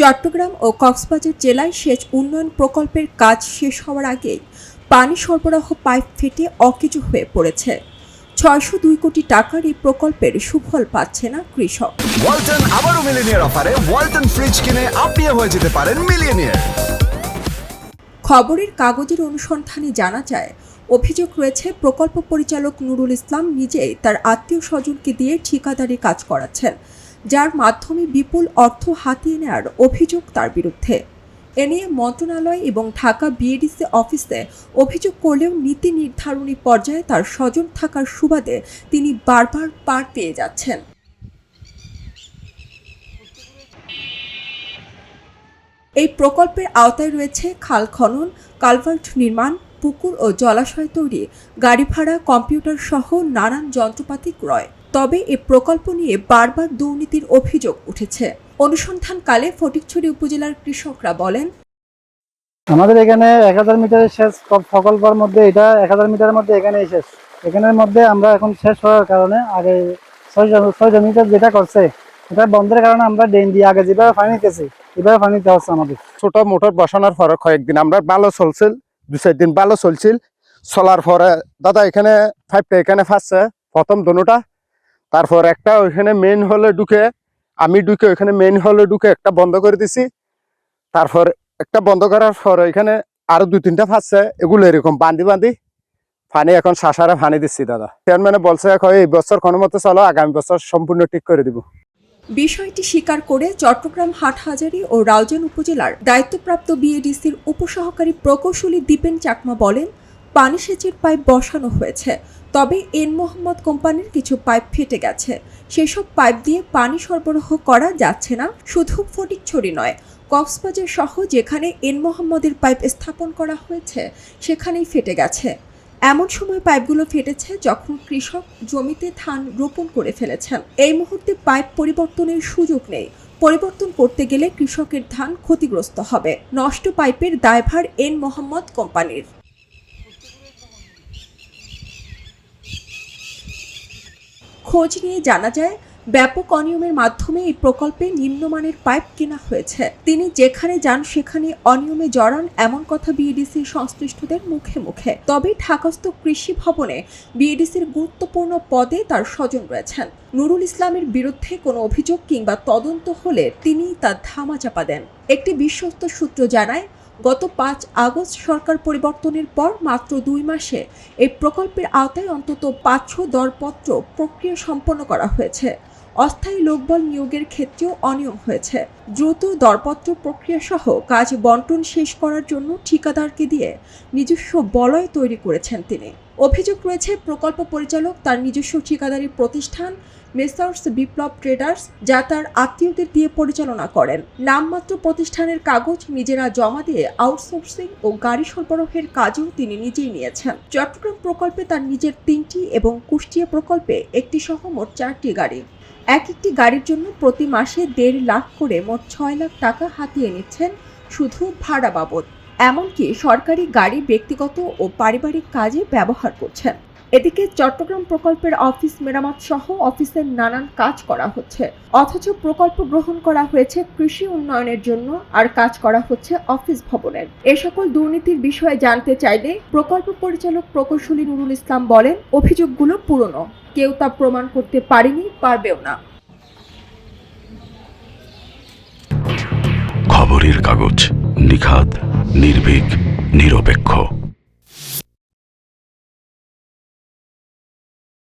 চট্টগ্রাম ও কক্সবাজার জেলায় সেচ উন্নয়ন প্রকল্পের কাজ শেষ হওয়ার আগেই পানি সরবরাহ পাইপ ফেটে অকেজু হয়ে পড়েছে। ছয়শো দুই কোটি টাকার এই প্রকল্পের সুফল পাচ্ছে না কৃষক। ওয়ালটন আবারও মিলিনিয়ার অফারে ওয়ালটন ফ্রিজ কিনে আপনিও হয়ে যেতে পারেন মিলিয়নিয়ার। খবরের কাগজের অনুসন্ধানে জানা যায় অভিযোগ রয়েছে প্রকল্প পরিচালক নুরুল ইসলাম নিজেই তার আত্মীয় স্বজনকে দিয়ে ঠিকাদারি কাজ করাচ্ছেন। যার মাধ্যমে বিপুল অর্থ হাতিয়ে নেওয়ার অভিযোগ তার বিরুদ্ধে। এ নিয়ে মন্ত্রণালয় এবং ঢাকা বিএডিসি অফিসে অভিযোগ করলেও নীতি নির্ধারণী পর্যায়ে তার স্বজন থাকার সুবাদে তিনি বারবার পার পেয়ে যাচ্ছেন। এই প্রকল্পের আওতায় রয়েছে খাল খনন, কালভার্ট নির্মাণ, পুকুর ও জলাশয় তৈরি গাড়ি ভাড়া কম্পিউটার সহ নানান যন্ত্রপাতি ক্রয়। তবে এ প্রকল্প নিয়ে বারবার দুর্নীতির অভিযোগ উঠেছে। অনুসন্ধানকালে ফটিকছড়ি উপজেলার কৃষকরা বলেন আমাদের এখানে এক হাজার মিটারের শেষ প্রকল্পের মধ্যে এটা এক হাজার মিটারের মধ্যে এখানেই শেষ। এখানের মধ্যে আমরা এখন শেষ হওয়ার কারণে আগে ছয় জন- ছয় জন মিটার যেটা করছে এটা বন্ধের কারণে আমরা ডেন দিয়ে আগে যেভাবে পানি নিতেছি এভাবে পানি নিতে হচ্ছে আমাদের। ছোট মোটর বসানোর পরে কয়েকদিন আমরা ভালো চলছিল দু চার দিন ভালো চলছিল। চলার পরে দাদা এখানে ফাইভটা এখানে ফাঁসছে প্রথম দোনোটা তারপর একটা ওইখানে মেইন হলে ঢুকে, আমি ঢুকে ওইখানে মেইন হলে ঢুকে একটা বন্ধ করে দিছি। তারপর একটা বন্ধ করার পর ওইখানে আরও দুই তিনটা ফাঁসছে, এগুলো এরকম বান্ধি বান্ধি পানি এখন শাসারে পানি দিচ্ছি দাদা। চেয়ারম্যানে বলছে এখন এই বছর কোনো মতো চলো, আগামী বছর সম্পূর্ণ ঠিক করে দিব। বিষয়টি স্বীকার করে চট্টগ্রাম হাটহাজারী ও রাউজান উপজেলার দায়িত্বপ্রাপ্ত বিএডিসির উপসহকারী প্রকৌশলী দীপেন চাকমা বলেন পানি সেচের পাইপ বসানো হয়েছে। তবে এন মোহাম্মদ কোম্পানির কিছু পাইপ ফেটে গেছে। সেসব পাইপ দিয়ে পানি সরবরাহ করা যাচ্ছে না, শুধু ফটিকছড়ি নয়। কক্সবাজার সহ যেখানে এন মোহাম্মদের পাইপ স্থাপন করা হয়েছে, সেখানেই ফেটে গেছে। এমন সময় পাইপগুলো ফেটেছে যখন কৃষক জমিতে ধান রোপণ করে ফেলেছেন। এই মুহূর্তে পাইপ পরিবর্তনের সুযোগ নেই। পরিবর্তন করতে গেলে কৃষকের ধান ক্ষতিগ্রস্ত হবে। নষ্ট পাইপের দায়ভার এন মোহাম্মদ কোম্পানির। খোঁজ নিয়ে জানা যায়, ব্যাপক অনিয়মের মাধ্যমে এই প্রকল্পে নিম্নমানের পাইপ কেনা হয়েছে। তিনি যেখানে যান, সেখানে অনিয়মে জড়ান এমন কথা বিএডিসির সংশ্লিষ্টদের মুখে মুখে। তবে ঢাকাস্থ কৃষি ভবনে বিএডিসির গুরুত্বপূর্ণ পদে তার স্বজন রয়েছেন। নুরুল ইসলামের বিরুদ্ধে কোনো অভিযোগ কিংবা তদন্ত হলে তিনি তা ধামাচাপা দেন। একটি বিশ্বস্ত সূত্র জানায় গত পাঁচ আগস্ট সরকার পরিবর্তনের পর মাত্র দুই মাসে এই প্রকল্পের আওতায় অন্তত পাঁচশো দরপত্র প্রক্রিয়া সম্পন্ন করা হয়েছে। অস্থায়ী লোকবল নিয়োগের ক্ষেত্রেও অনিয়ম হয়েছে। দ্রুত দরপত্র প্রক্রিয়া সহ কাজ বন্টন শেষ করার জন্য ঠিকাদারকে দিয়ে নিজস্ব বলয় তৈরি করেছেন তিনি। অভিযোগ রয়েছে, প্রকল্প পরিচালক তার নিজস্ব ঠিকাদারি প্রতিষ্ঠান মেসার্স বিপ্লব ট্রেডার্স, যা তার আত্মীয়দের দিয়ে পরিচালনা করেন। নামমাত্র প্রতিষ্ঠানের কাগজ নিজেরা জমা দিয়ে আউটসোর্সিং ও গাড়ি সরবরাহের কাজও তিনি নিজেই নিয়েছেন। চট্টগ্রাম প্রকল্পে তার নিজের তিনটি এবং কুষ্টিয়া প্রকল্পে একটি সহ মোট চারটি গাড়ি। এক একটি গাড়ির জন্য প্রতি মাসে দেড় লাখ করে মোট ছয় লাখ টাকা হাতিয়ে নিচ্ছেন শুধু ভাড়া বাবদ। এমনকি সরকারি গাড়ি ব্যক্তিগত ও পারিবারিক কাজে ব্যবহার করছেন। এদিকে চট্টগ্রাম প্রকল্পের অফিস মেরামত সহ অফিসের নানান কাজ করা হচ্ছে। অথচ প্রকল্প গ্রহণ করা হয়েছে কৃষি উন্নয়নের জন্য আর কাজ করা হচ্ছে অফিস ভবনের। এ সকল দুর্নীতির বিষয়ে জানতে চাইলে প্রকল্প পরিচালক প্রকৌশলী নুরুল ইসলাম বলেন, অভিযোগগুলো পুরনো। কেউ তা প্রমাণ করতে পারেনি পারবেও না। খবরের কাগজ নিখাত নির্ভীক নিরপেক্ষ।